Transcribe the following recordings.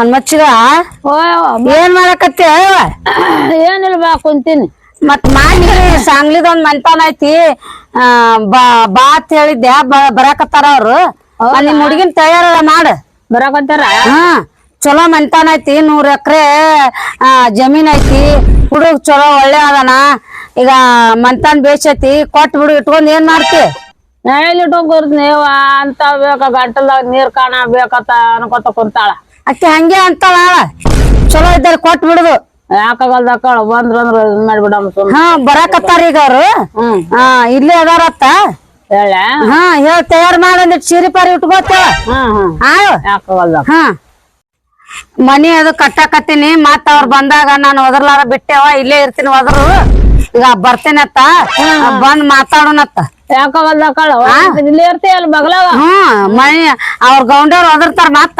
ಹನುಮಚ್ಚಿಗ? ಏನ್ ಮಾಡಕತ್ತಿ? ಏನಿಲ್ಲ ಬಾ ಕುಂತೀನಿ. ಮತ್ ಮಾಡಿ ಸಾಂಗ್ಲಿದೊಂದ್ ಮಂತಾನ ಐತಿ. ಆ, ಬಾ ಅಂತ ಹೇಳಿದ್ದೆ ಬರಾಕತ್ತಾರ ಅವ್ರು. ನಿಮ್ ಹುಡುಗಿನ ತಯಾರ ಮಾಡ. ಬರಾಕತ್ತಾರ? ಹಾ ಚಲೋ ಮಂತಾನ ಐತಿ ನೂರ್ ಎಕರೆ ಜಮೀನ್ ಐತಿ. ಹುಡುಗ ಚಲೋ ಒಳ್ಳೆ ಅದನ. ಈಗ ಮನ್ತಾನ್ ಬೇಸೈತಿ ಕೊಟ್ ಬಿಡು ಇಟ್ಕೊಂಡ್ ಏನ್ ಮಾಡ್ತಿ? ನಾ ಎಲ್ಲಿ ಇಟ್ಕೊಂಡ್ಕೊರ್ತೀನಿ ಯವ್ವ? ಅಂತ ಬೇಕ ಗಂಟಲ್ದಾಗ ನೀರ್ ಕಾಣ ಬೇಕತ್ತ ಅನ್ಕೊತ ಕುಂತಾಳ. ಅಕ್ಕಿ ಹಂಗೆ ಅಂತಾಳ ಚಲೋ ಇದ್ದಾರೆ ಕೊಟ್ಟು ಬಿಡುದು. ಯಾಕಾಗಲ್ದ ಬಂದ್ರ ಅಂದ್ರ ಇದ್ ಸುಮ್ ಹಾ ಬರಾಕತ್ತಾರ ಈಗ ಅವ್ರು. ಹಾ ಇಲ್ಲೇ ಅದಾರತ್ತ. ಹೇಳ. ಹಾ ಹೇಳ್ ತಯಾರ್ ಮಾಡಂದಿಟ್ ಸೀರೆ ಪಾರಿ ಉಟ್ಕೋತೇವ ಆಯ್ ಯಾಕಾಗಲ್ದ ಹಾ. ಮನಿ ಅದು ಕಟ್ಟಾಕತ್ತೀನಿ. ಮತ್ತ ಅವ್ರ ಬಂದಾಗ ನಾನು ಒದರ್ಲಾರ ಬಿಟ್ಟೆವ ಇಲ್ಲೇ ಇರ್ತೀನಿ ಒದರು ಈಗ ಬರ್ತೇನತ್ತ ಬಂದ್ ಮಾತಾಡೋಣತ್ತ ಯಾಕಾಗಲ್ದ ಕಳ ಇಲ್ಲಿ ಇರ್ತೀಯಲ್ಲ ಬಗ್ಲಾಗ ಹ್ಮ್ ಮನಿ ಅವ್ರ ಗೌಂಡವ್ರ ಒದರ್ತಾರ ಮತ್ತ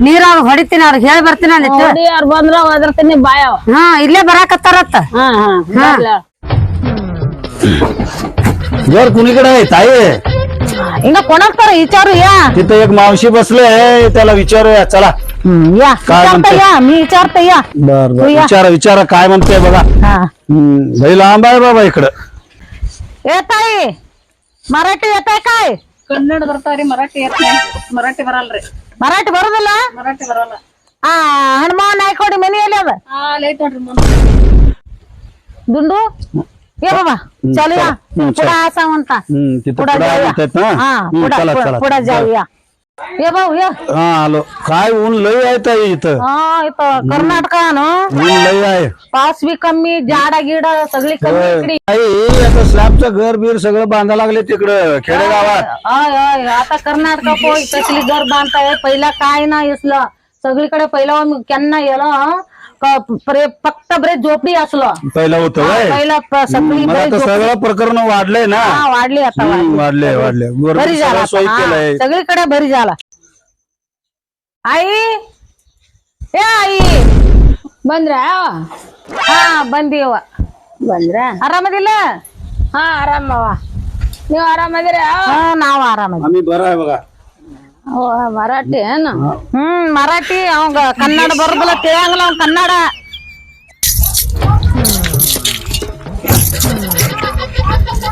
ನೀರ್ ಅವ್ರ ಹೊಡಿತೀನಿ ಅವ್ರಿಗೆ ಹೇಳಿ ಬರ್ತೀನಿ ಅಂದಿತ್ತು ನೋಡಿ ಅವ್ರು ಬಂದ್ರ ಒದರ್ತೀನಿ ಬಾಯವ ಹಾ ಇಲ್ಲೇ ಬರಾಕತ್ತಾರತ್ತ ಹ್ಮ್ ಹ್ಮ್ ಬರ್ಲಿ. जर कुणीकडे आहे ताई ಹಿಂಗ ಕೊಣಕ್ತಾರ विचारू या तिथं एक मावशी बसले त्याला विचारूया चला या काय विचारता म्हणते? या मी विचारता या बर बर या. विचारा विचारा काय म्हणते बघा हा हम्म, लई लांब आहे बाबा इकडं येताय मराठी येताय काय ಕನ್ನಡ ಬರ್ತಾವ್ರಿ ಮರಾಠಿ ಏತ್ ಮರಾಠಿ ಬರಲ್ರಿ ಮರಾಠಿ ಬರುದಿಲ್ಲ ಮರಾಠಿ ಬರಲ್ಲ ಆ ಹನುಮಾನ್ ನಾಯ್ಕೋಡಿ ಮನಿ ಎಲ್ಲಿ ಅದ ಆ ಲೈಟ್ ನೋಡ್ರಿ ಮುಂದೆ ದುಂಡು ये बाबा चालूया हम्म, पुढे असा म्हणता हम्म, तिथं पुढे पुढं जाऊया म्हणतात ना हा हम्म, पुढे चला चला पुढे जाऊया ये भाऊ ये हा आलो. काय ऊन लई आहे ताई इथं. हा इथं कर्नाटक ना. ऊन लई आहे. पाऊस बी कमी जाडा गिड सगळी कमी इकडे. ताई आता स्लॅबचं घर बीर सगळं बांधा लागले तिकडं खेडेगावात. अय अय आता कर्नाटक पोय कसली घर बांधताय? पहिला काय नाही असलं सगळीकडे पहिला केन्ना गेलं क- प्रे- फक्त बरे झोपडी असलं पहिलं होतं वय पहिला प- सगळी मला बरी तर झोपडी सगळं प्रकरण वाढलंय ना हा वाढली आता वाढली. हम्म, वाढले वाढले बरी गोरमेंट झाला सगळं सोय आता, हा. केलंय सगळीकडे बरी झाला आई ए आई ಬಂದ್ರ ಹಾ ಬಂದೀವ ಬಂದ್ರ ಆರಾಮದಿಲ್ಲ ಹಾ ಆರಾಮವ ನೀವ್ ಆರಾಮದಿರ ಹಾ ನಾವು ಆರಾಮದಿ आम्ही बरं आहे बघा ಓ ಮರಾಠಿ ಏನ ಹ್ಮ್ ಮರಾಠಿ ಅವಂಗ ಕನ್ನಡ ಬರೋದಿಲ್ಲ ತಿಳಿಯಂಗಿಲ್ಲ ಅವ್ನ್ ಕನ್ನಡ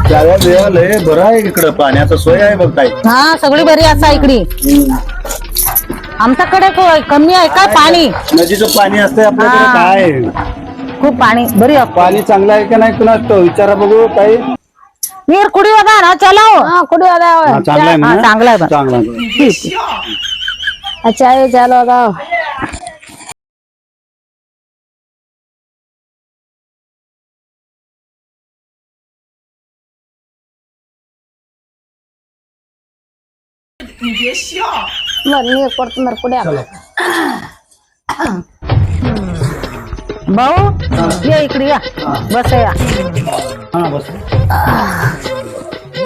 त्याला लय बरं आहे इकडं पाण्याचं सोय आहे बघ ताई हा सगळी बरी असा इकडी आमच्याकडे को- कमी आहे का पाणी नदीचं पाणी असतंय आपल्याकडे हा. काय खूप पाणी बरी असतं पाणी चांगलं आहे का नाही कुणा विचारा बघू ताई ನೀರ್ ಕುಡಿಯೋದ ನಾ ಚಲೋ ಹಾ ಕುಡಿಯೋದಾವ हा, चांगलं आहे हा, म्हणा चांगलं आहे बघ. चांगलं आहे. ಚಾಯ್ ಚಾಲು ಅದಾವ ಬರ್ರಿ ನೀರ್ ಕೊಡ್ತೀನಿ ಕುಡಿಯಾಕ भाऊ ये इकडे या. बस या. हा, बस.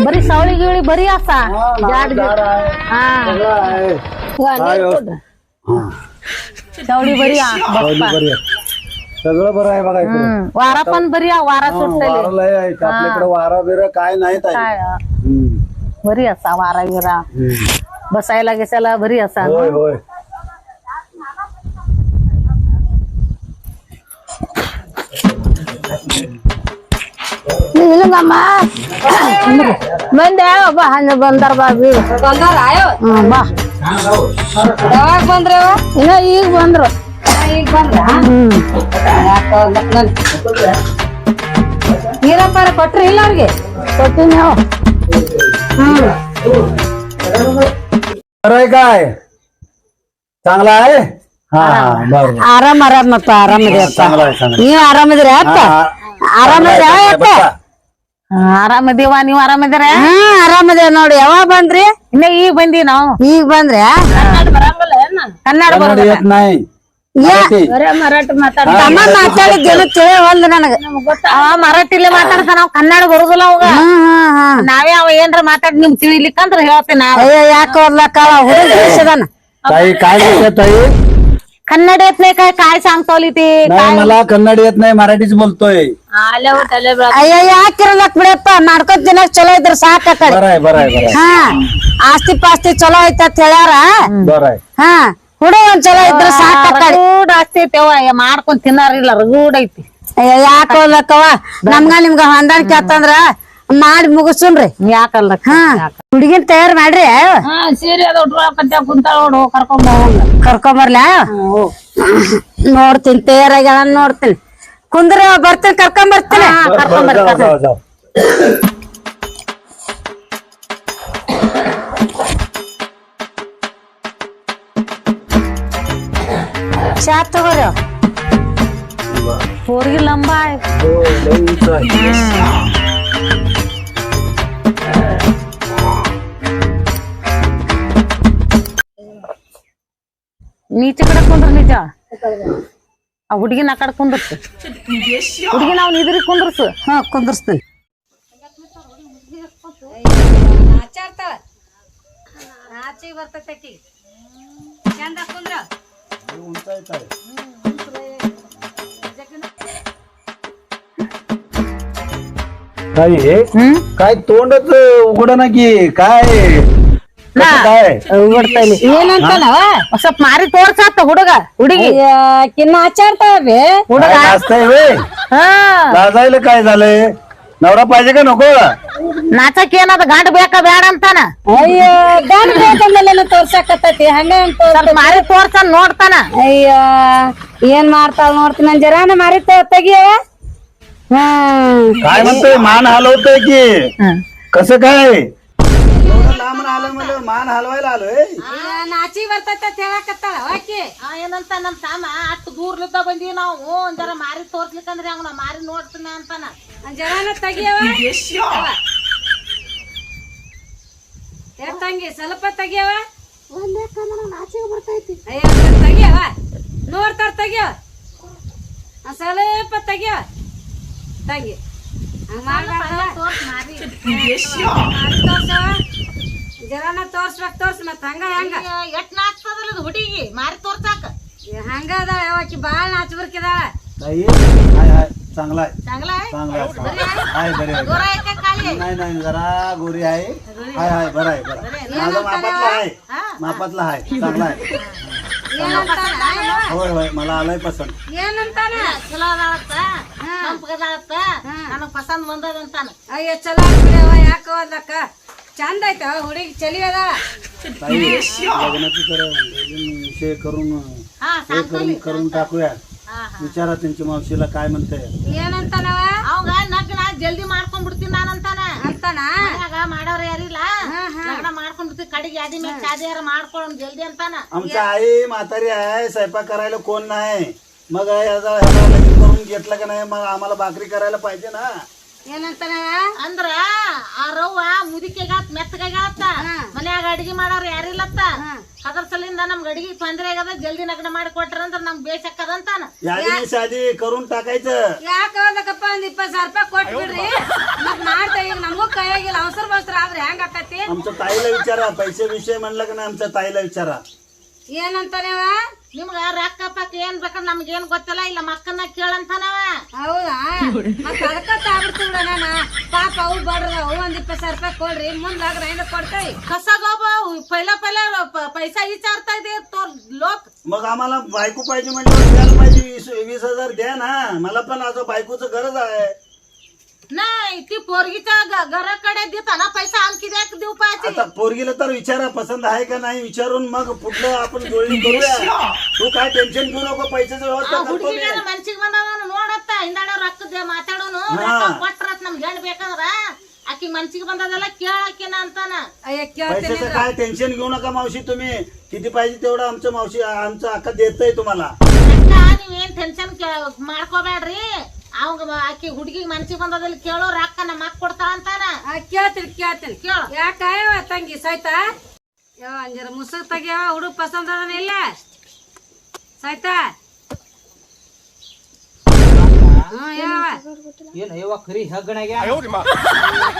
बरी सावळी गिवळी बरी असा. जाड. हा. काय व्यवस्था? हा, सावळी बरी आ सावली बरी आहे. सगळं बरं आहे बघा इकडे. हम्म. वारा पण बरी आ वारा सुटलेली वारं लय आहे. आपल्याकडे वारा बिरा काय नाही ताई काय? आ, हम्म, बरी असा वारा गिरा हम्म. बसायला गिसायला बरी असा होय होय. ನಿಲ್ಲಂಗಮ್ಮ ಬಂದೆ ಬಾ ಹಂಗ ಬಂದಾರ ಬಾ ಬಿ ಹ್ಮ್ ಬಾ ಯಾವಾಗ ಬಂದ್ರೆ ಇನ್ನ ಈಗ ಬಂದ್ರು ಈಗ ಬಂದ್ರ ನೀರಪ್ಪಾರ ಕೊಟ್ರಿ ಇಲ್ಲ ಅವ್ರಿಗೆ ಕೊಟ್ಟಿನಿ ಅವ್. बरं आहे काय चांगला आहे हा हा बरं बरं. ಆರಾಮ್ ಆರಾಮಪ್ಪ ಆರಾಮದಿ ಅಪ್ಪ चांगला आहे चांगला आहे. ನೀವ್ ಆರಾಮದಿರ ಅಪ್ಪ हा, हा. ಆರಾಮದಿರ चांगला आहे, ಅಪ್ಪ बघा. ಆರಾಮದಿವ ನೀವ್ ಆರಾಮದಿರ ಹಾ ಆರಾಮದೇವ್ ನೋಡಿ ಯಾವಾಗ ಬಂದ್ರಿ ಇನ್ನ ಈಗ ಬಂದಿ ನಾವು ಈಗ ಬಂದ್ರೆ ಬರಂಗಿಲ್ಲ ಏನ ಕನ್ನಡ कन्नड ಬರೋದಿಲ್ಲ येत नाही ಯಾ. मराठी. ಬರೇ ಮರಾಠಿ ಮಾತಾಡ ತಮ್ಮ ಮಾತಾಡಿದ್ದೇನು ತಿಳಿವಲ್ದು ನನಗ ಆ ಮರಾಠಿಲೆ ಮಾತಾಡ್ತಾನ ನಾವ್ ಕನ್ನಡ ಬರುದಿಲ್ಲ ಅವಾಗ ನಾವೇ ಅವ ಏನ್ರ ಮಾತಾಡಿ ನಿಮ್ ತಿಳಿಲಿಕ್ಕಂದ್ರ ಹೇಳ್ತೀನಿ ನಾವ್ ಯಾಕ ಓದ್ಲಕ್ಕ ಹುಡುಗ ದೇಶದನ ताई काय बोलते ताई कन्नड येत नाही काय काय सांगतोली ती नाही मला कन्नड येत नाही मराठीच बोलतोय ಆಲೆ ತಲೆ ಬೆಳ ಅಯ್ಯ ಯಾಕಿರ್ಲಕ್ ಬಿಡಪ್ಪ ಮಾಡ್ಕೊತ ತಿನ್ನಕ್ ಚಲೋ ಇದ್ರ ಸಾಕ ಹಾ ಆಸ್ತಿ ಪಾಸ್ತಿ ಚಲೋ ಐತ ಅಂತ ಹೇಳ್ಯಾರ? ಹಾ ಹುಡು ಒಂದ್ ಚಲೋ ಇದ್ರ ಸಾಕ ರೂಢ ಆಸ್ತಿ ಐತೆವ ಮಾಡ್ಕೊಂಡ್ ತಿನ್ನಾರಿಲ್ಲ ರೂಢ ಐತಿ. ಅಯ್ಯ ಯಾಕೋ ಲಕ್ಕವ ನಮ್ಗ ನಿಮ್ಗ ಹೊಂದಾಣಿಕೆ ಆತಂದ್ರ ಮಾಡಿ ಮುಗಿಸ್ರಿ ಯಾಕಲ್ಲ ಹಾ ಹುಡುಗಿನ್ ತಯಾರ್ ಮಾಡ್ರಿ. ಸೀರೆ ಕುಂತಾಳ ನೋಡು ಕರ್ಕೊಂಡ್ ಕರ್ಕೊಂಡ್ ಬರ್ಲಾ? ನೋಡ್ತೀನಿ ತಯಾರಾಗ್ಯಾಳ ನೋಡ್ತೀನಿ. ಕುಂದ್ರ ಬರ್ತೇನೆ ಕರ್ಕೊಂಡ್ ಬರ್ತೇನೆ. ಕರ್ಕೊಂಡ್ ಬರ್ತೇನೆ. ಚಾ ತಗೋರ. ಹೋರ್ಗಿ ಲಂಬ ನೀಚೆ ಕಡೆ ನಿಜ ಆ ಹುಡುಗಿನ ಆ ಕಡೆ ಕುಂದರ್ಸು. ಹುಡುಗಿನ ಅವ್ನ ಇದ್ರಿ ಕುಂದರ್ಸು. ಹಾ ಕುಂದರ್ಸ್ತೀನಿ ನಾಚಾಡ್ತಾಳ ನಾಚಿ ಬರ್ತೈತೆ ಚಂದ ಕಾಯಿ ಕಾಯಿ ತಗೊಂಡದ್ ಉಗುಡನಾಗಿ ಕಾಯಿ. ಏನಂತಾನವ ಸ್ವಲ್ಪ ಮಾರಿ ತೋರ್ಸಾತ ಹುಡುಗ ಹುಡುಗಿ ಕಿನ್ನ ಆಚಾಡ್ತಾವೆ काय नाचताय व्हय? ಹಾ लाजायला काय झालंय नवरा पाहिजे का नको ನಾಚಕ್ ಏನದ ಗಂಡ ಬೇಕಾ ಬೇಡ ಅಂತಾನ ಅಯ್ಯೋ ಗಂಡ ಬೇಕಂದಲ್ಲ ತೋರ್ಸಕತ್ತೈತಿ ಹಂಗ ಹೆಂಗ್ ತೋರ್ಸ ಸ್ವಲ್ಪ ಮಾರಿ ತೋರ್ಸನ್ ನೋಡ್ತಾನ ಅಯ್ಯೋ ಏನ್ ಮಾಡ್ತಾಳ ನೋಡ್ತೀನಿ ನನ್ ಜರಾನ ಮಾರಿ ತ- ತೆಗಿಯವ ಹ್ಮ್ काय म्हणतोय मान हलवतोय की कसं काय ಲಾಮನ ಆಲಮಲ್ಲ ಮಾನ ಹಲವಾಯ್ಲ ಆಲು ನಾಚಿ ಬರ್ತೈತೆ ಅಂತ ಹೇಳಕತ್ತಾಳ ಆಕಿ. ಏನಂತ ನಮ್ಮ ತಾಮ ಅಷ್ಟು ದೂರ್ಲಿದ್ದ ಬಂದೀವಿ ನಾವು. ಒಂದರ ಮಾರಿ ತೋರ್ಸ್ಲಿಕ್ಕಂದ್ರೆ ಹಂಗ ಮಾರಿ ನೋಡ್ತೀನಿ ಅಂತಾನ. ಜರಾನ ತೆಗಿಯವ ತಂಗಿ ಸ್ವಲ್ಪ ತೆಗಿಯವ ಒಂದೇ ಕನ್ನಡ ನಾಚಿಗೆ ಬರ್ತೈತಿ. ಅಯ್ಯ ತೆಗಿಯವ ನೋಡ್ತಾರ ತೆಗಿಯವ ಸ್ವಲ್ಪ ತೆಗಿಯವ ತಂಗಿ. ಹಂಗ ಮಾಡ್ಬಾರ್ದ. ತೋರ್ಸ್ ಮಾರಿ ತೋರ್ಸವ. ಜರಾನ ತೋರ್ಸ್ಬೇಕ್ ತೋರ್ಸ್ ಮತ್ ಹಂಗ ಹೆಂಗ ಎಟ್ ನಾಚ್ತದಲ್ಲ ಇದು ಹುಡುಗಿ ಮಾರಿ ತೋರ್ಸಾಕ ಹಂಗ ಅದಾಳ ಯಾವಾಕಿ ಬಾಳ ನಾಚ್ ಬರ್ಕಿದಾಳ ताई हाय हाय चांगला आहे चांगला आहे चांगला आहे चांगला आहे. हाय बरे आहे गोरा आहे का काळी आहे? नाही नाही जरा गोरी आहे हाय हाय बरं आहे बरं आहे. माझा मापातला आहे मापातला आहे चांगला आहे होय होय मला आलंय पसंत ಏನಂತಾನ ಚಲೋ ಅದಾಳತ್ತ ತಂಪಗದಾಳತ್ತ ನನಗ್ ಪಸಂದ್ ಬಂದದ ಅಂತಾನ ಅಯ್ಯ ಚಲೋ ಬಿಡವ ಯಾಕ ಹೋದ್ಲಕ್ಕ ಚಂದ ಐತ ಹುಡುಗಿ ಚಲಿ ಅದಾಳ ताई लग्नाची तर विषय करून ಹಾ हे करून करून टाकूया विचारा त्यांच्या मावशीला काय म्हणते ಏನಂತಾನವ ಅವಾಗ ನಗ್ನ ಜಲ್ದಿ ಮಾಡ್ಕೊಂಡ್ ಬಿಡ್ತೀನಿ ನಾನಂತಾನ ಅಂತಾನ ಮನ್ಯಾಗ ಮಾಡೋರ್ ಯಾರಿಲ್ಲ ಲಗ್ನ ಮಾಡ್ಕೊಂಡ್ ಬಿಡ್ತೀನಿ ಕಡೆಗೆ ಯಾದಿ ಮೇಲೆ ಶಾದಿ ಯಾರ ಮಾಡ್ಕೊಳ್ಳೋಣ ಜಲ್ದಿ ಅಂತಾನ आमच्या आई म्हातारी आहे स्वयंपाक करायला कोण नाही मग याचा ह्याला लगीन करून घेतलं का नाही मग आम्हाला भाकरी करायला पाहिजे ना ಏನಂತಾನ ಅಂದ್ರ ಆ ರವ್ವ ಮುದಿಕೆಗಾತ್ ಮೆತ್ತಗಾಗತ್ತ ಮನ್ಯಾಗ ಅಡಿಗೆ ಮಾಡೋರು ಯಾರಿಲ್ಲತ್ತ ಅದ್ರ ಸಲಿಂದ ನಮ್ಗೆ ಅಡಿಗೆ ತೊಂದ್ರೆ ಆಗದ ಜಲ್ದಿ ನಗಣ ಮಾಡಿ ಕೊಟ್ರ ಅಂದ್ರ ನಮ್ಗೆ ಬೇಸಕ್ಕದಂತಾನ ಶಾದಿ ಕರುಣ್ ತಾಕೈತ ಯಾಕ ಒಂದ್ ಇಪ್ಪತ್ ಸಾವಿರ ರೂಪಾಯಿ ಕೊಟ್ಬಿಡ್ರಿ. ಮತ್ ಮಾಡ್ತಾ ಈಗ ನಮಗೂ ಕೈಯಾಗಿಲ್ಲ ಅವಸರ ಬಸ್ತ್ರ ಆದ್ರೆ ಹೆಂಗ ಆಕತಿ ನಮ್ಸ ತಾಯಿಲ ವಿಚಾರ ಪೈಸೆ ವಿಷಯ ಮಾಡ್ಲಕ್ಕ ನಮ್ಸ ತಾಯಿಲ ವಿಚಾರ. ಏನಂತಾನವ ನಿಮ್ಗ ರೊಕ್ಕ ಪಕ್ಕ ಏನ್ ಬೇಕಂದ್ರ ನಮ್ಗೆ ಏನ್ ಗೊತ್ತಿಲ್ಲ ಇಲ್ಲ ಮಕ್ಕನ್ನ ಕೇಳಂತಾನವ ಹೌದಾ ಮತ್ ಅದಕ್ಕ ತಾಬಿಡ್ತು ಬಿಡೋಣ ಪಾಪ ಅವು ಬಡ್ರ ಅವು ಒಂದ್ ಇಪ್ಪತ್ ಸಾವಿರ ರೂಪಾಯಿ ಕೊಡ್ರಿ ಮುಂದಾಗ ರೈನ ಕೊಡ್ತೇವಿ कसा ग भाऊ पहिला पहिला प- पैसा विचारताय ते तो लोक मग आम्हाला बायको पाहिजे म्हणजे द्यायला पाहिजे वीस वीस हजार द्या ना मला पण आता बायकोचं गरज आहे नाही ती पोरगीच्या ग- घराकडे देताना पैसा आणखी द्या देऊ पाहिजे आता पोरगीला तर विचारा पसंत आहे का नाही विचारून मग पुढलं आपण जोडणी करूया तू काय टेन्शन घेऊ नको पैशाचं व्यवस्था करतो मी ಹುಡುಗಿಗಾರ ಮನ್ಸಿಗೆ ಬಂದದ ನೋಡತ್ತ ಹಿಂದಾಡ ರೊಕ್ಕದ ಮಾತಾಡೋನು ಹಾ. ರೊಕ್ಕ ಕೊಟ್ರತ್ ನಮ್ ಗಂಡ ಬೇಕಂದ್ರ ಆಕಿ ಮನ್ಸಿಗೆ ಬಂದದಲ್ಲ ಕೇಳಾಕಿನ ಅಂತಾನ ಅಯ್ಯ ಕೇಳ್ತೀನಿ पैशाचं काय टेन्शन घेऊ नका मावशी तुम्ही किती पाहिजे तेवढं आमच्या मावशी आमचं अक्का देतय तुम्हाला ಅಕ್ಕ ನೀವೇನ್ ಟೆನ್ಷನ್ ಮಾಡ್ಕೋಬೇಡ್ರಿ ಅವಂಗ ಆಕಿ ಹುಡುಗಿಗೆ ಮನ್ಸಿಗೆ ಬಂದದಲ್ಲಿ ಕೇಳೋ ರೊಕ್ಕ ನಮ್ಮ ಅಕ್ಕ ಕೊಡ್ತಾಳ ಅಂತಾನ. ಆ, ಕೇಳ್ತೀನಿ ಕೇಳ್ತೀನಿ. ಕೇಳು. ಯಾಕ ಯವ್ವ ತಂಗಿ ಸಾಯ್ತಾ ಯಾವ ಅಂಜರ ಮುಸುಗ್ ತಗ್ಯಾವ ಹುಡುಗ ಪಸಂದ್ ಅದನ ಇಲ್ಲ? ಸಾಯ್ತಾ ಏನ ಯಾವ ಏನ್ ಅಯ್ಯವ್ವ ಕರಿ ಹೆಗ್ಗಣಾಗ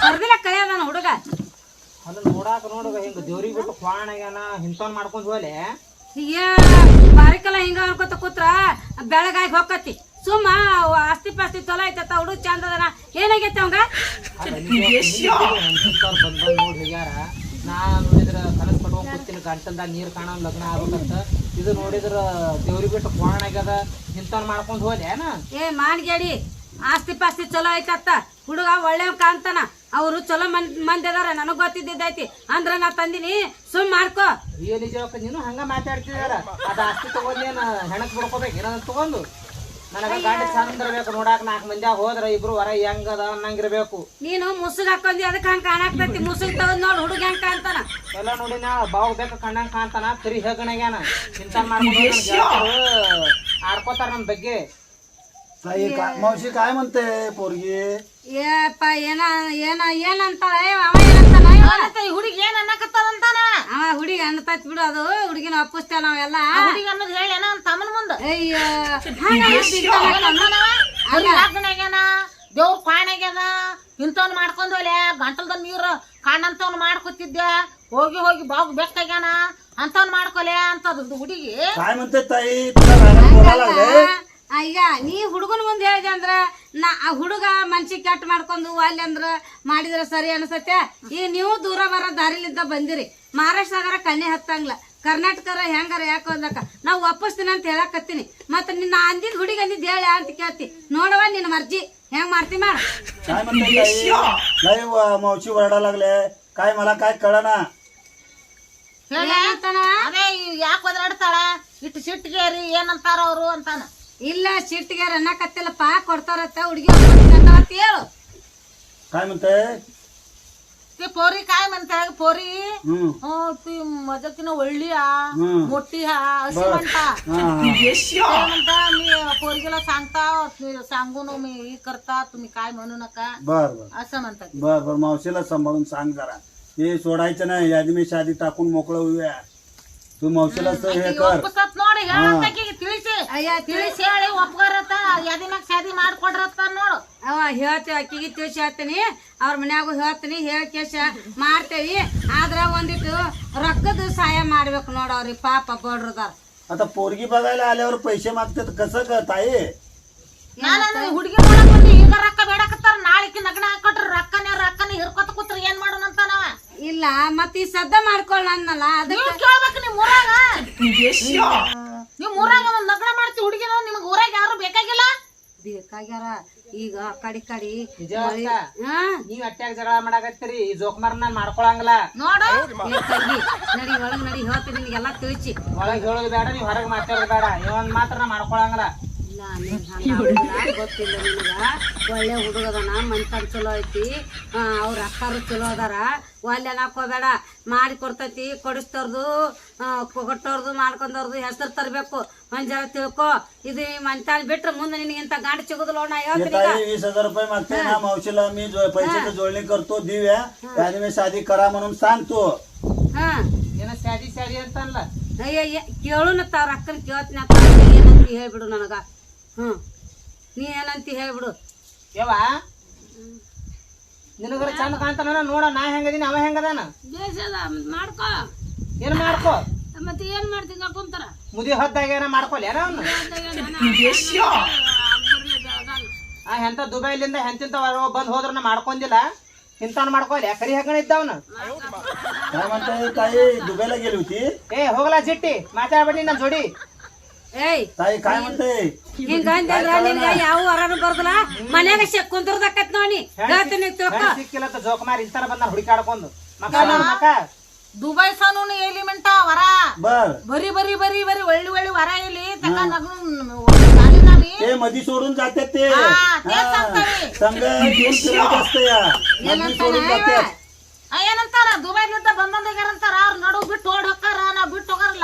ಕರ್ದಿಲ್ಲ ಕೈಯದಾನ ಹುಡುಗ? ಅದನ್ನ ನೋಡಾಕ ನೋಡುಗ ಹಿಂಗ ದೇವ್ರಿಗೆ ಬಿಟ್ಟು ಕ್ವಾಣ ಆಗ್ಯಾನ ಹಿಂತವನ್ ಮಾಡ್ಕೊಂಡ್ ಹೋಲೆ ಈಗ ಬಾರಿಕಲ್ಲ ಹಿಂಗ ಅನ್ಕೋತ ಕೂತ್ರ ಬೆಳಗಾಗಿ ಹೋಗತಿ ಸುಮ್ಮ ಆಸ್ತಿ ಪಾಸ್ತಿ ಚಲೋ ಐತತ್ತ ಹುಡುಗ ಚಂದ ಅದನ. ಏನಾಗೈತೆ ಅವಂಗ? ನೋಡಿ ಹೋಗ್ಯಾರ ನಾ ನೋಡಿದ್ರ ಕನಸು ಕಟ್ಕೊಂಡ್ ಕೂತಿನ ಗಂಟಲ್ದಾಗ ನೀರು ಕಾಣ ಲಗ್ನ ಆಗ್ಬೇಕಂತ. ಇದು ನೋಡಿದ್ರ ದೇವ್ರಿಗೆ ಬಿಟ್ಟು ಕೋಣ ಆಗ್ಯದ. ಇಂಥವ್ ಮಾಡ್ಕೊಂಡ್ ಹೋದೆ ಏನ? ಏ ಮಾಡ್ಗ್ಯಾಡಿ ಆಸ್ತಿ ಪಾಸ್ತಿ ಚಲೋ ಐತತ್ತ. ಹುಡುಗ ಒಳ್ಳೆ ಕಾಣ್ತಾನ. ಅವ್ರು ಚಲೋ ಮಂದ್ ಮಂದಿ ಅದಾರ ನನಗ್ ಗೊತ್ತಿದ್ದೈತಿ ಅಂದ್ರ ನಾ ತಂದಿನಿ ಸುಮ್ ಮಾಡ್ಕೋ. ನಿಜವಕ್ಕ ನೀನು ಹಂಗ ಮಾತಾಡ್ತಿದಾರ ಅದ ಆಸ್ತಿ ತಗೊಂಡೇನ ಹೆಣಕ್ ಬಿಡ್ಕೋಬೇಕು? ಏನಾದ್ರು ತಗೊಂಡು. ನನಗ ಗಂಡ ಚಂದ ಇರ್ಬೇಕು ನೋಡಾಕ ನಾಲ್ಕು ಮಂದಿ ಹೋದ್ರ ಇಬ್ರು ಹೊರ ಹೆಂಗದ ಅನ್ನಂಗಿರ್ಬೇಕು. ನೀನು ಮುಸುಗ್ ಹಾಕೊಂಡಿ ಅದಕ್ಕೆ ಹಂಗ ಕಾಣಾಕ್ತೈತಿ. ಮುಸುಗ್ ತಗೊಂಡ್ ನೋಡ್ ಹುಡುಗ ಹೆಂಗ್ ಕಾಣ್ತಾನ. ಎಲ್ಲ ನೋಡಿ ನಾ ಬಾವ್ ಬೇಕ ಕಣ್ಣಂಗ್ ಕಾಣ್ತಾನ ತಿರಿ ಹೆಗಣಗ್ಯಾನ ಇಂತ ಮಾಡ್ಕೊಂಡು ಆಡ್ಕೋತಾರ ನನ್ ಬಗ್ಗೆ. ताई काय मावशी काय म्हणते पोरगी ಏಪ್ಪ ಏನ ಏನ ಏನಂತಾಳ ಏ, ಅವ ಏನಂತಾನ ಇವ? ಮತ್ತೆ ಈ ಹುಡುಗಿ ಏನ್ ಅನ್ನಕತ್ತದಂತಾನ ಅವ ಹುಡುಗಿ ಅನ್ತೈತ್ ಬಿಡು ಅದು ಹುಡುಗಿನ ಒಪ್ಪಿಸ್ತೇವ ನಾವೆಲ್ಲ ಹುಡುಗಿ ಅನ್ನೋದು ಹೇಳಿ ಏನೋ ಅಂತ ತಮ್ಮನ ಮುಂದ ಅಯ್ಯ ಹಂಗ ಲಗ್ನಾಗ್ಯಾನ ದೇವ್ರ ಕ್ವಾಣಾಗ್ಯಾನ ಇಂಥವ್ನ ಮಾಡ್ಕೊಂಡ್ ಹೋಲೆ ಗಂಟಲ್ದ ನೀರು ಕಾಣಂತವ್ನ ಮಾಡ್ಕೊತಿದ್ದೆ ಹೋಗಿ ಹೋಗಿ ಬಾಬು ಬೆಕ್ಕಾಗ್ಯಾನ ಅಂತವ್ನ ಮಾಡ್ಕೊಲೆ ಅಂತ ಹುಡುಗಿ काय म्हणते ताई तुला रागात बोलायला लागले ಈಗ ನೀ ಹುಡುಗನ ಮುಂದೆ ಹೇಳಿದೆ ಅಂದ್ರ ನಾ ಆ ಹುಡುಗ ಮನ್ಸಿಗೆ ಕೆಟ್ಟ ಮಾಡ್ಕೊಂಡು ಅಲ್ಲಿ ಅಂದ್ರೆ ಮಾಡಿದ್ರೆ ಸರಿ ಅನ್ಸತ್ತೆ. ಈಗ ನೀವು ದೂರ ಬರೋ ದಾರಿಲಿಂದ ಬಂದಿರಿ. ಮಹಾರಾಷ್ಟ್ರದಾಗಾರ ಕಣ್ಣೆ ಹತ್ತಂಗ್ಲ ಕರ್ನಾಟಕರ ಹೆಂಗಾರ ಯಾಕೆ ಅಂದಾಕ ನಾವು ಒಪ್ಪಿಸ್ತೀನಿ ಅಂತ ಹೇಳಕತ್ತೀನಿ. ಮತ್ತೆ ನಿನ್ನ ಅಂದಿದ್ ಹುಡುಗ ಅಂದಿದ್ ಹೇಳ ಅಂತ ಕೇಳ್ತಿ. ನೋಡವ ನಿನ್ನ ಮರ್ಜಿ. ಹೆಂಗ್ ಮಾಡ್ತಿ ಮಾಡಿ. ಮೌಚಿ ಕಾಯಿ ಮಲ ಕಾಯಿ ಕಳಣ ಯಾಕೆ ಒದರಾಡ್ತಾಳ? ಇಟ್ಟು ಸಿಟ್ಟಿಗೆ ರೀ ಏನಂತಾರ ಅವರು ಅಂತಾನ. ಇಲ್ಲ ಸಿಟ್ಟಿಗೆ ಅನ್ನಕತ್ತಿಲ್ಲಪ್ಪ ಕೊಡ್ತಾರತ್ತ ಹುಡುಗಿ ಅಂತ ಹೇಳು काय म्हणते ती पोरी काय म्हणते पोरी हम्म हो ती माझ्याकीनं वळली हा हम्म. मोठी हा अशी म्हणता हा, हा. ते म्हणता मी पोरगीला सांगता मी सांगून मी हे करता तुम्ही काय म्हणू नका बर बर असं म्हणतात बर बर मावशीला सांभाळून सांग जरा हे सोडायचं नाही यादी मी शादी टाकून मोकळं होऊया तू मावशीला स- हे कर ಒಪ್ಪಸತ್ ನೋಡಿ ಹೇಳಂತಕಿ ತಿಳಿಸಿ ಅಯ್ಯ ತಿಳಿಸಿ ಹೇಳಿ ಒಪ್ಗಾರತ್ತ ಯಾದಿನಾಗ ಶಾದಿ ಮಾಡ್ಕೊಡ್ರತ್ತ ನೋಡು ಅವ ಹೇಳ್ತೇವೆ ಅಕ್ಕಿಗೆ ತಿಳಿಸಿ ಹೇಳ್ತೀನಿ ಅವ್ರ ಮನ್ಯಾಗು ಹೇಳ್ತೀನಿ ಹೇಳಿ ಕೇಶ ಮಾಡ್ತೇವಿ ಆದ್ರ ಒಂದಿಟ್ಟು ರೊಕ್ಕದ ಸಹಾಯ ಮಾಡ್ಬೇಕು ನೋಡ ಅವ್ರಿಗೆ ಪಾಪ ಬಡ್ರದಾರ आता पोरगी बघायला आल्यावर पैसे मागतात कसं ग ताई ನಾನು ಹುಡುಗಿ ನೋಡಕ್ ಬಂದು ಈಗ ರೊಕ್ಕ ಬೇಡಕತ್ತಾರ ನಾಳೆಕಿ ನಗಣ ಹಾಕೊಟ್ರ ರೊಕ್ಕನೇ ರೊಕ್ಕನೇ ಹಿರ್ಕೊತ ಕೂತ್ರ ಏನ್ ಮಾಡೋಣ ಅಂತ ನಾವ ಇಲ್ಲ ಮತ್ ಈ ಸದ್ದ ಮಾಡ್ಕೊಳ್ಳ ಅನ್ನಲ್ಲ ಅದಕ್ಕೆ ಕೇಳ್ಬೇಕು ನಿಮ್ ಊರಾಗ. ನಿಮ್ ಊರಾಗ ಒಂದ್ ನಗಣ ಮಾಡ್ತಿ ಹುಡುಗಿನ ನಿಮ್ಗ ಊರಾಗ ಯಾರು ಬೇಕಾಗಿಲ್ಲ? ಬೇಕಾಗ್ಯಾರ. ಈಗ ಕಡಿ ಕಡಿ ನೀವ್ ಅಟ್ಯಾಗ ಜಗಳ ಮಾಡಾಕತ್ತೀರಿ ಈ ಜೋಕುಮಾರ್ ನಾನ್ ಮಾಡ್ಕೊಳಂಗಿಲ್ಲ. ನೋಡು. ನಡಿ ಒಳಗ್ ನಡಿ ಹೇಳ್ತೀನಿ ನಿನಗೆಲ್ಲ ತಿಳಿಸಿ. ಒಳಗ್ ಹೇಳೋದು ಬೇಡ ನೀವ್ ಹೊರಗ್ ಮಾತಾಡೋದು ಬೇಡ. ಇವನ್ ಮಾತ್ರ ನಾ ಮಾಡ್ಕೊಳಂಗಿಲ್ಲ. ಇಲ್ಲ ನೀನ್ ಹಂಗ್ ಆಗುದಿಲ್ಲ, ಗೊತ್ತಿಲ್ಲ ನಿನಗ ಒಳ್ಳೆ ಹುಡುಗದನ ಮನ್ತನ ಚಲೋ ಐತಿ ಆ, ಅವ್ರ ಅಕ್ಕಾರು ಚಲೋ ಅದಾರ ಒಲ್ಲೆ ಹಾಕೋಬೇಡ ಮಾಡಿ ಕೊಡ್ತೈತಿ ಕೊಡಿಸ್ತವ್ರದು ಕೊಟ್ಟವ್ರದು ಮಾಡ್ಕೊಂಡವ್ರದು ಹೆಸರು ತರಬೇಕು ಒಂದ್ ಜರ ತಿಳ್ಕೊ ಇದು ಮನ್ತಾನ ಬಿಟ್ರೆ ಮುಂದೆ ನಿನಗೆ ಇಂಥ ಗಾಡಿ ಸಿಗುದಿಲ್ಲ ನೋಡ್ ನಾ हे ಹೇಳ್ತೀನಿ ಈಗ. ताई वीस हजार रुपये मागते ना मावशीला मी जो- पैशाची जोडणी करतो दिव्या यादी मी शादी करा म्हणून सांगतो ಹಾ ಏನ ಸ್ಯಾದಿ ಸ್ಯಾದಿ ಅಂತ ಅನ್ಲ ಅಯ್ಯ ಅಯ್ಯ ಕೇಳುನತ್ತ ಅವ್ರ ಅಕ್ಕನ ಕೇಳ್ತೀನಿ ಅಪ್ಪ ಏನಂತ ಹೇಳ್ಬಿಡು ನನಗ ಹ್ಞೂ ನೀ ಏನಂತಿ ಹೇಳ್ಬಿಡು ಯವಾ ನಿನಗರ ಚಂದ ಕಾಣ್ತಾನ ನೋಡ ನಾ ಹೆಂಗದೀನಿ ಅವ ಹೆಂಗದಾನ? ಮಾಡ್ಕೋ. ಏನು ಮಾಡ್ಕೋ? ಮತ್ತೆ ಏನು ಮಾಡ್ತೀನಿ ಕುಂತಾರ ಮುದಿ ಹೊದ್ದಾಗ ಏನ ಮಾಡ್ಕೊಲ್ಲ ಎಂತ ಆ ಹೆಂತ ದುಬೈಲಿಂದ ಹೆಂತಿಂತ ಬಂದು ಹೋದ್ರ ಮಾಡ್ಕೊಂಡಿಲ್ಲ. ಇಂತಾನ ಮಾಡ್ಕೊಲ್ಲ ಕರಿ ಹಾಕೊಂಡ ಇದ್ದಾವನ ತಾಯಿ ದುಬೈಲಾಗ ಏ ಹೋಗಲಾ ಜಿಟ್ಟಿ. ಮಾತಾಡ್ಬೇಡಿ ನನ್ನ ಜೋಡಿ. ಏಯ್ ताई काय म्हणते ಹಿಂಗ ಅಂದ್ರ ನಿನ್ಗ ಯಾವ ವರನು ಬರ್ದಲ್ಲ ಮನ್ಯಾಗ ಶಕ್ ಕುಂದ್ರದಕ್ಕತ್ ನೋಡಿ ಹೇಳ್ತೀನಿ ತಿಳ್ಕೊ ಹೆಣ್ ಸಿಕ್ಕಿಲ್ಲ ಜೋಕುಮಾರ್ ಇಂತಾರ ಬಂದ ಹುಡುಕಾಡ್ಕೊಂಡು ಮಕ ನೋಡ್ ಮಕ ದುಬೈ ಸಾನೂನು ಎಲ್ಲಿ ಮಿಂಟ ವರ बर ಬರಿ ಬರಿ ಬರಿ ಬರಿ ಒಳ್ಳಿ ಒಳ್ಳಿ ವರ ಇಲ್ಲಿ ತಕ ನಗ್ನು झाली ना मी ते मधी सोडून जातात ते हा, तेच हा. सांगतोय. संघ घेऊन फिरत असते या मधी सोडून जातात ಆ, ಏನಂತಾರ ದುಬೈಲಿಂದ ಬಂದಂದಾರಂತಾರ ಅವ್ರ ನಡು ಬಿಟ್ಟು ಓಡ್ ಹೊಕ್ಕಾರ ನಾವ್ ಬಿಟ್ಟು ಹೋಗಾರಲ್ಲ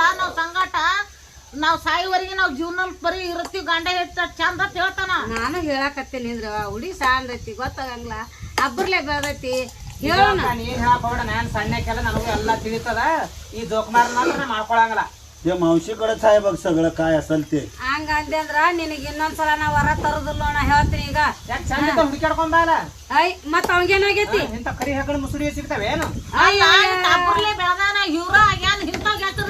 ನಾವ್ ಸಂಗಾಟ ನಾವ್ ಸಾಯುವರೆಗೆ ನಾವ್ ಜೀವನ ಬರೀ ಇರ್ತೀವಿ ಗಂಡ ಹೆಚ್ಚ ಚಂದ ಅಂತ ಹೇಳ್ತಾನ ನಾನು ಹೇಳಕತ್ತೀನಿ ಅಂದ್ರ ಹುಡಿ ಸಾಂದೈತಿ ಗೊತ್ತಾಗಂಗಿಲ್ಲ ಅಬ್ಬರ್ಲೆ ಬೆಳ್ದೈತಿ ಹೇಳೋಣ ನೀನ್ ಹೇಳಕ್ ಹೋಗ್ಬೇಡ ನಾನ್ ಸಣ್ಣಕ್ಕೆಲ್ಲ ನನಗೂ ಎಲ್ಲಾ ತಿಳಿತದ ಈ ಜೋಕುಮಾರ್ ಮಾತ್ರ ಮಾಡ್ಕೊಳಂಗಿಲ್ಲ ते मावशीकडेच आहे बघ सगळं काय असेल ते ಹಂಗ ಅಂದೆ ಅಂದ್ರ ನಿನಗೆ ಇನ್ನೊಂದ್ಸಲ ನಾ ವರ ತರೋದಿಲ್ಲ ನಾ ಹೇಳ್ತೀನಿ ಈಗ ಯಾಕೆ ಚಂದ ಹುಡುಕಾಡ್ಕೊಂಡ್ ಬಾಲ ಐ ಮತ್ತ ಅವಂಗೇನಾಗೈತಿ ಇಂತ ಕರಿ ಹಾಕೊಂಡು ಮುಸುಡಿ ಸಿಗ್ತಾವೆ ಏನು ಅಯ್ಯ ಅಬ್ಬರ್ಲೆ ಬೆಳದಾನ ಇವ್ರ ಆಗ್ಯಾನ ಇಂಥವ್ ಹೆಸರಿಟ್ರ ಇನ್ನ ಎಂತ ಸಿಗ್ತಾನೆ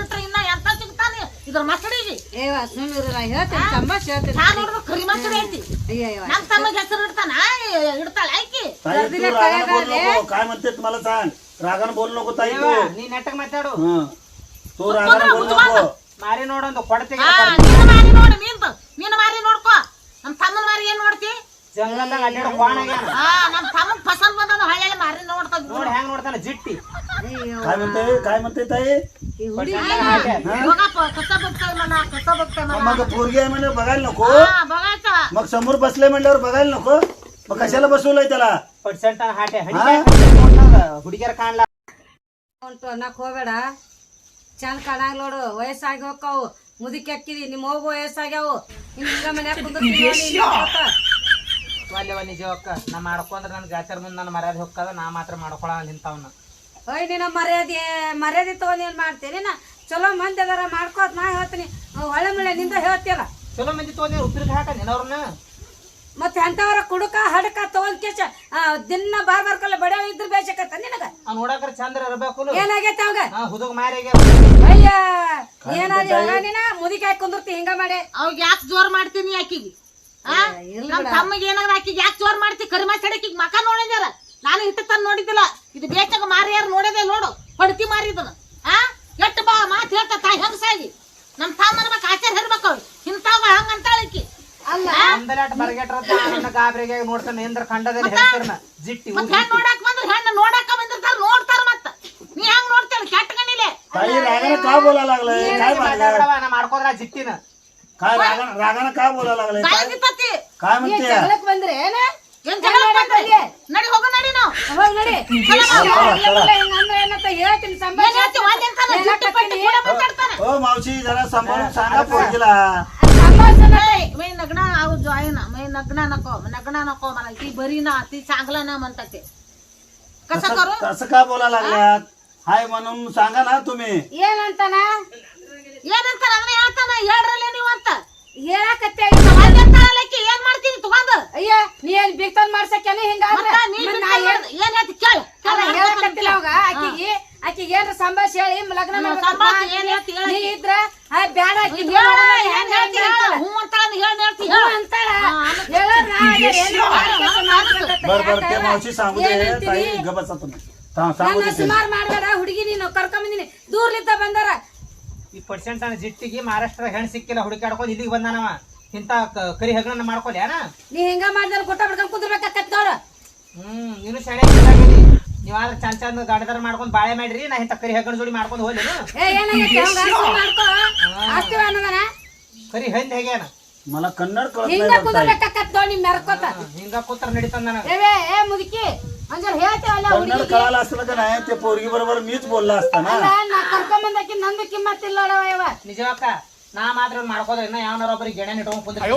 ಇದ್ರ ಮಸಡಿಗೆ ಏವ ಸುಮ್ಮಿರಲ್ಲ ಹೇಳ್ತೀನಿ ತಮಾಷೆ ಹೇಳ್ತೀನಿ ನಾನ್ ನೋಡಿದ್ರ ಕರಿ ಮಸಡಿ ಐತಿ ಅಯ್ಯ ಅಯ್ಯವ್ವ. ನಮ್ ತಮ್ಮಗ್ ಹೆಸರು ಇಡ್ತಾನ ಇಡ್ತಾಳ ಆಯ್ಕಿ ताई तू रागानं बोल नको काय म्हणते मला सांग रागानं बोल नको ताई तू ನೀ ನೆಟ್ಟಗ್ ಮಾತಾಡು हं. तू रागानं बोल नको ಮಾರಿ ನೋಡೊಂದು ಕೊಡ್ತೀವಿ ಆ, ನಿನ್ನ ಮಾರಿ ನೋಡು ನಿಂದು ನಿನ್ನ ಮಾರಿ ನೋಡ್ಕೋ ನಮ್ ತಮ್ಮನ ಮಾರಿ ಏನ್ ನೋಡ್ತಿ ಜಂಗಲ್ದಾಗ ಅಡ್ಡಾಡೋ ಕ್ವಾಣ ಆಗ್ಯಾನ ಆ ನಮ್ ತಮ್ಮನ್ ಪಸಂದ್ ಬಂದ ಹಳ್ಳಿ ಮಾರಿ ನೋಡ್ತಾ ನೋಡಿ ಹೆಂಗ್ ನೋಡ್ತಾನ ಜಿಟ್ಟಿ काय म्हणते काय म्हणते ताई ಪಡ್ಸಂಟ್ದಾಗ ಹಾಕ್ಯಾನ. बघा कसा बघताय मला कसा बघताय मला मग पोरगी आहे म्हणजे बघायला नको हा बघायचं मग समोर बसले म्हणल्यावर बघायला नको मग कशाला बसवलंय त्याला ಪಡ್ಸಂಟ್ದಾಗ ಹಾಟೆ ಹಾ? ಹುಡುಗಿಯರ್ ಕಾಣ್ಲಾ ಉಂಟು ಅನ್ನಕ್ ಹೋಗ್ಬೇಡ ಚಂದ ಕಾಣಾಗ ನೋಡು ವಯಸ್ಸಾಗಿ ಹೋಗ್ತಾವು ಮುದುಕಿ ಹಾಕಿದಿ ನಿಮ್ಮ ಹೋಗು ವಯಸ್ಸಾಗ್ಯಾವು ಇನ್ ಹಿಂಗ ಮನ್ಯಾಗ ಕುಂದಿರ್ತೀನಿ ಒಲ್ಲೆ ನಿಜವಕ್ಕ ಜೀವಕ್ಕ ನಾ ಮಾಡ್ಕೊಂಡ್ರೆ ನನ್ ಗಾಚರ್ ಮುಂದೆ ನನ್ನ ಮರ್ಯಾದೆ ಹೊಕ್ಕದ ನಾ ಮಾತ್ರ ಮಾಡ್ಕೊಳ ನಿಂತವನ್ನ ಓಯ್ ನಿನ್ನ ಮರ್ಯಾದೆ ಮರ್ಯಾದೆ ತಗೊಂಡ್ ಏನ್ ಮಾಡ್ತೀನಿ ನಾ ಚಲೋ ಮಂದಿ ಅದಾರ ಮಾಡ್ಕೋತ ನಾ ಹೇಳ್ತೀನಿ. ಹೊಳೆ ಮಳೆ ನಿಂದ ಹೇಳ್ತೀಯಲ್ಲ. ಚಲೋ ಮಂದಿ ತೊಗೊಂಡಿ ಉಪ್ಪಿರ್ಗ ಹಾಕ ನಿನ್ನವ್ರನ್ನ ಮತ್ತೆ ಅಂತವರ ಕುಡುಕ ಹಡಕ ತಗೊಂಡ್ ಕೇಶ ದಿನ ಬಾರ್ ಬಾರ್ಕಲ್ಲ ಬಡ ಇದ್ರ ಬೇಸಕತ್ತ ನಿನಗ? ಆ ನೋಡಕ್ರ ಚಂದ್ರ ಇರ್ಬೇಕು ಏನಾಗೈತೆ ಅವಾಗ? ಹುದುಗ ಹುಡುಗ ಮಾರಿಗೆ ಅಯ್ಯ ಏನಾದ ನೀನ? ಮುದಿಕಾಯಿ ಕುಂದಿರ್ತಿ ಹಿಂಗ ಮಾಡಿ. ಅವಾಗ ಯಾಕೆ ಜೋರ್ ಮಾಡ್ತೀನಿ ಆಕಿಗೆ? ನಮ್ ತಮ್ಮಗೆ ಏನಾರ ಆಕಿ ಯಾಕೆ ಜೋರ್ ಮಾಡ್ತಿ? ಕರಿಮಾ ಸಡಕ್ ಈಗ ಮಕ ನೋಡಿದ್ಯಾರ ನಾನು ಇಟ್ಟ ತಂದ್ ನೋಡಿದ್ದಿಲ್ಲ. ಇದು ಬೇಚಾಗ ಮಾರಿ ಯಾರು ನೋಡದೆ ನೋಡು. ಹೊಡ್ತಿ ಮಾರಿದನು. ಆ? ಎಟ್ ಬಾ ಮಾತು ಹೇಳ್ತಾ ತಾಯಿ ಹೆಂಗಸಾಗಿ? ನಮ್ ತಮ್ಮ ಅನ್ಬೇಕು ಆಚಾರ ಇರ್ಬೇಕು ಅವ್ರು ಇಂತಾವ ಹಂಗ ಅಂತಾಳಕಿ ನೋಡಕ್ ಬಂದ್ರ ಹೆಣ್ಣ ನೋಡಕ ಬಂದಿರ್ತಾರ ನೋಡ್ತಾರ ಮತ್ತ. ನೀ ಹೆಂಗ್ ನೋಡ್ತಾಳ ಕೆಟ್ಟ ಗಣಿಲೆ? ಮಾಡ್ಕೋದ್ರ ಜಿಟ್ಟಿನ. काय रागानं रागानं का बोलायला लागलंय ಗಾಳಿ काय ಬಿತ್ತತಿ काय म्हणते ಜಗಳಕ್ ಬಂದ್ರೆ ಏನ ಏನ್ ಜಗಳ ಬಂದ್ರಿ? ನಡಿ ಹೋಗು ನಡಿ ನಾವು ಹೋಗ್ ನಡಿ ಹಿಂಗ ಅಂದ್ರೆ ಏನಂತ ಹೇಳ್ತೀನಿ ಏನ್ ಹೇಳ್ತಿ? ವಾದ್ಯ ಅಂತಾನ, ಜುಟ್ಟು ಪಟ್ಟಿ ಕೂಡ ಮಾತಾಡ್ತಾನ. हो मावशी जरा सांभाळून सांगा पोरगीला नाही, मी नग्न आहो जो आहे ना मी नग्न नको नग्न नको मला ती बरी ना ती चांगलं ना म्हणतात ते कसं कसं करू कसं का बोलायला लागल्यात हाय म्हणून सांगा ना तुम्ही ಏನಂತಾನ ಏನಂತಾರ ಅದನ್ನ ಹೇಳ್ತಾನ? ಹೇಳ್ರಲ್ಲ ನೀವು ಅಂತ. ಹೇಳಕತ್ತೆ ಏನ್ ಮಾಡ್ತೀನಿ ತಗೊಂಡು? ಅಯ್ಯ ನೀ ಏನ್ ಬಿತ್ತನ್ ಮಾಡ್ಸಕ್ಕೇನ ಹಿಂಗ ಏನ್ ಹೇಳ್ತಿ ಹೇಳಕತ್ತಿಲ್ಲ ಅವಾಗ. ಆಕಿಗೆ ಆಕಿಗೆ ಏನ್ರ ಸಂಭಾಷ ಹೇಳಿ ಲಗ್ನ ನೀ ಇದ್ರ ಬ್ಯಾಡ ಹ್ಞೂ ಸುಮಾರು ಮಾಡ್ಬೇಡ ಹುಡುಗಿ ನೀನು ಕರ್ಕೊಂಬಂದಿನಿ ದೂರ್ಲಿಂದ ಬಂದಾರ. ಈ ಪರ್ಸೆಂಟ್ ನನ್ನ ಜಿಟ್ಟಿಗೆ ಮಹಾರಾಷ್ಟ್ರ ಹೆಣ್ ಸಿಕ್ಕಿಲ್ಲ ಹುಡುಕಾಡ್ಕೊಂಡು ಇಲ್ಲಿಗೆ ಬಂದಾನವ ಇಂಥ ಕರಿ ಹೆಗ್ಗಳನ್ನ ಮಾಡ್ಕೊಲ್ಯಾನ ನೀ ಹಿಂಗ ಮಾಡಿದ್ರೆ ಕೊಟ್ಟ ಬಿಡ್ಕೊಂಡ್ ಕುದ್ರಬೇಕಾಗತ್ತೆ ನೋಡು. ಹ್ಮ್ ನೀನು ಸೆಳೆ ನೀವು ಆದ್ರೆ ಚಂದ ಚಂದ ಗಾಡಿದಾರ ಮಾಡ್ಕೊಂಡು ಬಾಳೆ ಮಾಡ್ರಿ ನಾ ಇಂಥ ಕರಿ ಹೆಗ್ಗಣ ಜೋಡಿ ಮಾಡ್ಕೊಂಡು ಹೋಗ್ಲಿ ಕರಿ ಹೆಂದ್ ಹೇಗೇನ ಮಲ ಕನ್ನಡ ಹಿಂಗ ಕೂತ್ರ ನಡೀತಂದ ನನಗೆ. ಏ ಮುದುಕಿ. कन्नड ಹುಡುಗಿ कळालं असतं का नाही ते पोरगी बरोबर मीच बोलला असता ना ಅಲ್ಲ ನಾ ಕರ್ಕೊಂಬಂದಕ್ಕೆ ನಂದು ಕಿಮ್ಮತ್ ಇಲ್ಲ ನೋಡವ್ವ ಇವ ನಿಜವಕ್ಕ ನಾ ಮಾತ್ರ ಒಂದ್ ಮಾಡ್ಕೋದ್ರ ಇನ್ನ ಯಾವನಾರ ಒಬ್ಬರಿಗೆ ಗೆಣೆ ಇಟ್ಕೊಂಡ್ ಕುಂದ್ರ ए,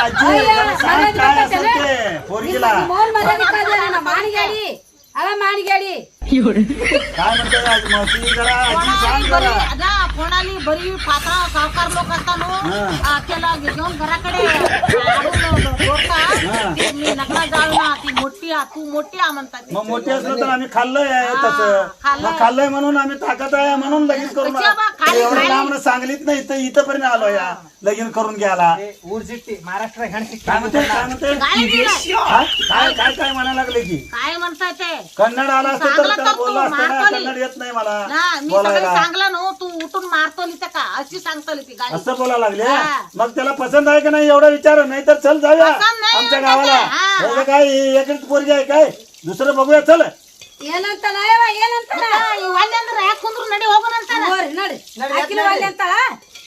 आजी जरा सांग काय असेल ते पोरगीला ಮೋಲ್ ಮರ್ಯಾದೆ ಕಾದ ನನ್ನ ಮಾಣಿಗಾಡಿ ಅಲ್ಲ ಮಾಣಿಗಾಡಿ काय कोणाली बरी पाता सावकार लोक असतात ना त्याला घेऊन घराकडे नकळा ना ती मोठी आ तू मोठी म्हणतात. मग मोठी तर आम्ही खाल्लंय खाल्लंय. खाल्लय म्हणून आम्ही ताकद आहे म्हणून लगीन करून एवढं लांब सांगलीत नाही तर इथं पर्यंत आलो या लगीन करून घ्यायला. महाराष्ट्र काय म्हणते काय काय म्हणायला लागले की? काय म्हणतात ते? कन्नड आला असतं तर त्याला तर बोलला तू असतं ना मारतोली. कन्नड येत नाही मला ना मी सगळं बोलायला सांगलं ना तू उठून मारतोली तर का अशी सांगतोली ती गाडी असं बोला लागले हा. मग त्याला पसंत आहे का नाही एवढा विचार नाही तर चल जाऊया पसंत नाही आमच्या म्हणतात गावाला ते. हा. याचं काय एकच पोरगी आहे काय दुसरं बघूया चल ಏನಂತ ನಾಯವ ಏನಂತ ಒಳ್ಳೆ ಅಂದ್ರೆ ಯಾಕೆ ಕುಂದ್ರು ನಡಿ ಹೋಗೋಣ ಅಂತಾರ ನೋಡ್ರಿ ನೋಡಿ ಆಕಿನ ಒಲ್ಲೆ ಅಂತಾಳ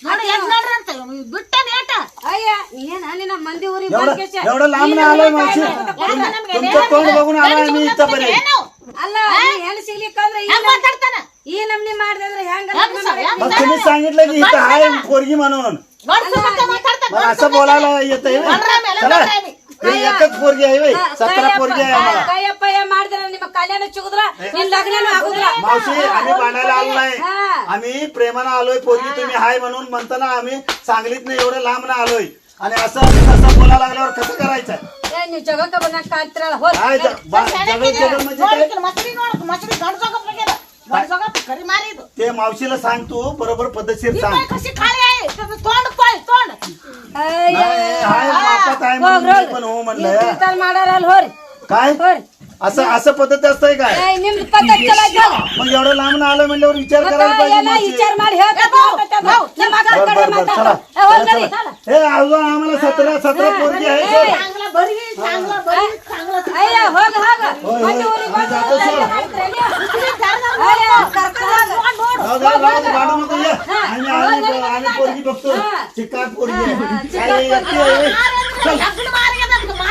ನೋಡಿ ಎದ್ ನೋಡ್ರಿ ಅಂತ ಬಿಟ್ಟನ್ ಏಟ ಅಯ್ಯ ಏನ ನಿನ್ನ ಮಂದಿ ಊರಿಗೆ एवढं ಬಂದ್ಕೇಶ एवढं लांब नाही आलोय मावशी तुम- तुमचं तोंड बघून आलोय मी इथं बरे ಏನು ಅಲ್ಲ ನೀ ಹೆಣ್ಣು ಸಿಗ್ಲಿಕ್ಕಂದ್ರ ಈ ಹೆಂಗ್ ಮಾತಾಡ್ತಾನ ಈ ನಮ್ನಿ ಮಾಡಿದ್ರೆ ಹೆಂಗ ಹೆಂಗ್ ಸರ್, ಹೆಂಗ್ मग तुम्ही सांगितलं की इथं आहे पोरगी म्हणून ಗಂಡ್ಸು ಮತ್ತೆ ಮಾತಾಡ್ತಾನ मग असं बोलायला येत गणरामी, चला गणरामी. ही एकच पोरगी आहे व्हय. सतरा पोरगी आहे आम्हाला ಕೈಯಪ್ಪಯ್ಯ ಮಾಡಿದ್ರೆ ನಿಮ್ಮ ಕಲ್ಯಾಣ ಚುಗುದ್ರ ನಿನ್ ಲಗ್ನನೂ ಆಗುದಿಲ್ಲ मावशी आम्ही भांडायला आलो नाही हा. आम्ही प्रेमानं आलोय पोरगी तुम्ही हाय म्हणून म्हणताना आम्ही सांगलीत नाही एवढं लांब ना आलोय आणि असं तसं बोलायला लागल्यावर कसं करायचं ಏ ನೀವು ಜಗಕ್ಕ ಬಂದಾಗ ಕಾಣ್ತಿರಲ್ಲ ಹೋದ್ काय ज- बा- जगत जगत म्हणजे काय ಮಸರಿ ನೋಡಕ್ ಮಸರಿ ಗಂಡ್ ಜೋಗಪ್ ಆಗ್ಯದ ಗಂಡ್ ಜೋಗಪ್ ಕರಿ ಮಾರಿದು ते मावशीला सांग तू बरोबर पद्धतशीर ती सांग बाई कशी खाली आहे त्याचं तोंड पाय तोंड नाही, हाय बापात आहे म्हणून मी पण हो म्हणलं ಮಾಡ್ಯಾರಲ್ಲ ಹೋರಿ काय होय. असं असं पद्धत असतंय काय नाही निम पतंग चला मग एवढं लांब ना आलं म्हणल्यावर विचार करायला पाहिजे याला विचार मार हे आता भाऊ, भाऊ, हे मागं बर बर कडं बर मागं. चला हे वर चला, चला. चला. हे आजोबा आम्हाला सतरा सतरा पोरगी आहे सर चांगला भरवी चांगला भरवी चांगला आई, या, हो गं, हो गं. होय, होय. माझी ओली आम्ही जातो, सर. बाजूला आहे, इकडे ये. आई, या, करकं, हो गं. जाऊ द्या, जाऊ द्या, गाडू मध्ये ये. आम्ही आम्ही आम्ही पोरगी बघतो चिकाट पोरगी आहे. काय एकटी आहे. चल.